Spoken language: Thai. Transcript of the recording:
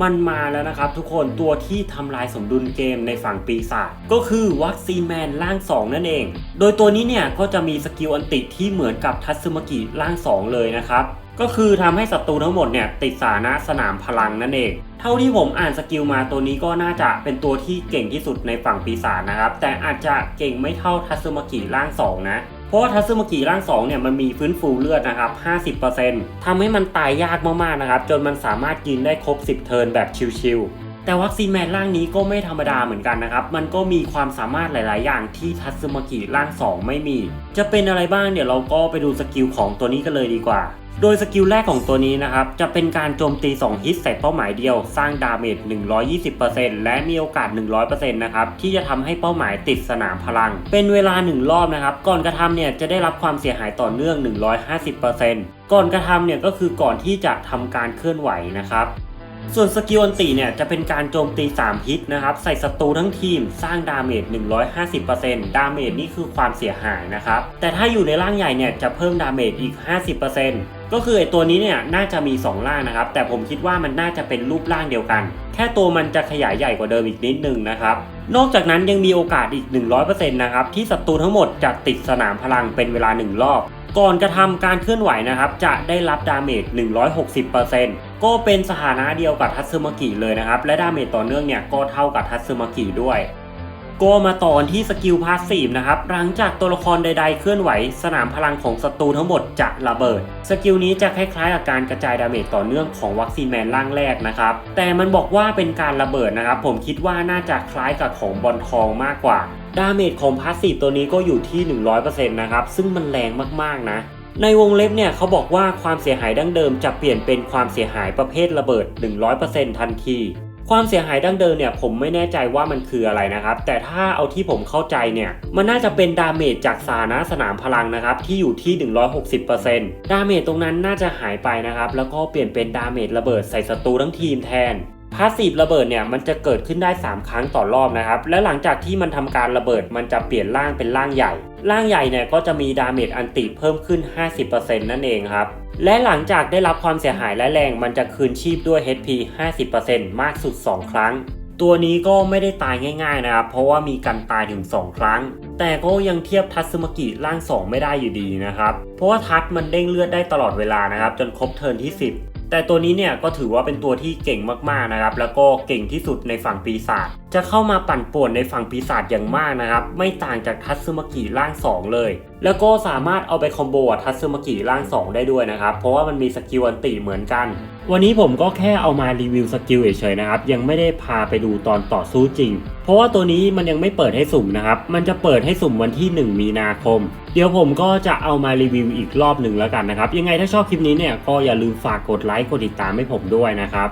มันมาแล้วนะครับทุกคนตัวที่ทำลายสมดุลเกมในฝั่งปีศาจก็คือวัคซีนแมนร่าง 2 นั่นเอง โดยตัวนี้เนี่ยก็จะมีสกิลอันติที่เหมือนกับทัตสึมากิร่าง 2 เลยนะครับก็คือทำให้ศัตรูทั้งหมดเนี่ยติดสานะสนามพลังนั่นเอง เท่าที่ผมอ่านสกิลมาตัวนี้ก็น่าจะเป็นตัวที่เก่งที่สุดในฝั่งปีศาจนะครับ แต่อาจจะเก่งไม่เท่าทัตสึมากิร่าง 2 นะ เพราะว่าทัตสึมกิร่างสองเนี่ยมันมีฟื้นฟูเลือดนะครับ 50%ทำให้มันตายยากมากๆนะครับ จนมันสามารถกินได้ครบ 10 เทิร์นแบบชิวๆแต่วัคซีนแมนร่างนี้ก็ไม่ธรรมดาเหมือนกันนะครับ มันก็มีความสามารถหลาย ๆ อย่างที่ทัตสึมกิร่าง 2 ไม่มี จะเป็นอะไรบ้างเดี๋ยวเราก็ไปดูสกิลของตัวนี้กันเลยดีกว่า โดยสกิลแรกของตัวนี้นะครับ จะเป็นการโจมตี 2 ฮิตใส่เป้าหมายเดียว สร้างดาเมจ 120%และมีโอกาส 100%นะครับ ที่จะทำให้เป้าหมายติดสนามพลัง เป็นเวลา 1 รอบนะครับ ก่อนกระทำเนี่ยจะได้รับความเสียหายต่อเนื่อง 150%ก่อนกระทำเนี่ยก็คือก่อนที่จะทำการเคลื่อนไหวนะครับส่วนสกิลอันติเนี่ยจะเป็นการโจมตี 3 ฮิตนะครับ ใส่ศัตรูทั้งทีมสร้างดาเมจ 150%ดาเมจนี่คือความเสียหายนะครับ แต่ถ้าอยู่ในร่างใหญ่เนี่ยจะเพิ่มดาเมจอีก 50% ก็คือไอตัวนี้เนี่ยน่าจะมี2ร่างนะครับ แต่ผมคิดว่ามันน่าจะเป็นรูปร่างเดียวกัน แค่ตัวมันจะขยายใหญ่กว่าเดิมอีกนิดนึงนะครับ นอกจากนั้นยังมีโอกาสอีก 100%นะครับที่ศัตรูทั้งหมดจะติดสนามพลังเป็นเวลา 1 รอบ ก่อนกระทำการเคลื่อนไหวนะครับ จะได้รับดาเมจ 160%ก็เป็นสถานะเดียวกับทัตสึมากิเลยนะครับ และดาเมจต่อเนื่องเนี่ยก็เท่ากับทัตสึมากิด้วย ก็มาต่อนที่สกิลพาสซีฟนะครับ หลังจากตัวละครใด ๆ เคลื่อนไหว สนามพลังของศัตรูทั้งหมดจะระเบิด สกิลนี้จะคล้ายๆกับการกระจายดาเมจต่อเนื่องของวัคซีนแมนร่างแรกนะครับ แต่มันบอกว่าเป็นการระเบิดนะครับ ผมคิดว่าน่าจะคล้ายกับของบอลทองมากกว่า ดาเมจของพาสซีฟตัวนี้ก็อยู่ที่ 100%นะครับ ซึ่งมันแรงมากๆนะในวงเล็บเนี่ยเขาบอกว่าความเสียหายดั้งเดิมจะเปลี่ยนเป็นความเสียหายประเภทระเบิด 100%ทันที ความเสียหายดั้งเดิมเนี่ยผมไม่แน่ใจว่ามันคืออะไรนะครับ แต่ถ้าเอาที่ผมเข้าใจเนี่ย มันน่าจะเป็นดาเมจจากสานะสนามพลังนะครับ ที่อยู่ที่ 160%ดาเมจตรงนั้นน่าจะหายไปนะครับ แล้วก็เปลี่ยนเป็นดาเมจระเบิดใส่ศัตรูทั้งทีมแทน พาสซีฟระเบิดเนี่ยมันจะเกิดขึ้นได้ 3 ครั้งต่อรอบนะครับ และหลังจากที่มันทำการระเบิดมันจะเปลี่ยนร่างเป็นร่างใหญ่ ร่างใหญ่เนี่ยก็จะมีดาเมจอันติเพิ่มขึ้น 50%นั่นเองครับ และหลังจากได้รับความเสียหายและแรง มันจะคืนชีพด้วย HP 50%มากสุด 2 ครั้ง ตัวนี้ก็ไม่ได้ตายง่ายๆนะครับ เพราะว่ามีการตายถึง 2 ครั้ง แต่ก็ยังเทียบทัตสึมกิร่าง 2 ไม่ได้อยู่ดีนะครับ เพราะว่าทัตมันเด้งเลือดได้ตลอดเวลานะครับ จนครบเทิร์นที่ 10 แต่ตัวนี้เนี่ยก็ถือว่าเป็นตัวที่เก่งมากๆนะครับ แล้วก็เก่งที่สุดในฝั่งปีศาจ จะเข้ามาปั่นป่วนในฝั่งปีศาจอย่างมากนะครับ ไม่ต่างจากทัตสึมากิร่าง 2 เลย แล้วก็สามารถเอาไปคอมโบกับทัตสึมากิร่าง 2 ได้ด้วยนะครับ เพราะว่ามันมีสกิลอันติเหมือนกัน วันนี้ผมก็แค่เอามารีวิวสกิลเฉยๆนะครับ ยังไม่ได้พาไปดูตอนต่อสู้จริง เพราะว่าตัวนี้มันยังไม่เปิดให้สุ่มนะครับ มันจะเปิดให้สุ่มวันที่ 1 มีนาคม เดี๋ยวผมก็จะเอามารีวิวอีกรอบหนึ่งแล้วกันนะครับ ยังไงถ้าชอบคลิปนี้เนี่ยก็อย่าลืมฝากกดไลค์กดติดตามให้ผมด้วยนะครับ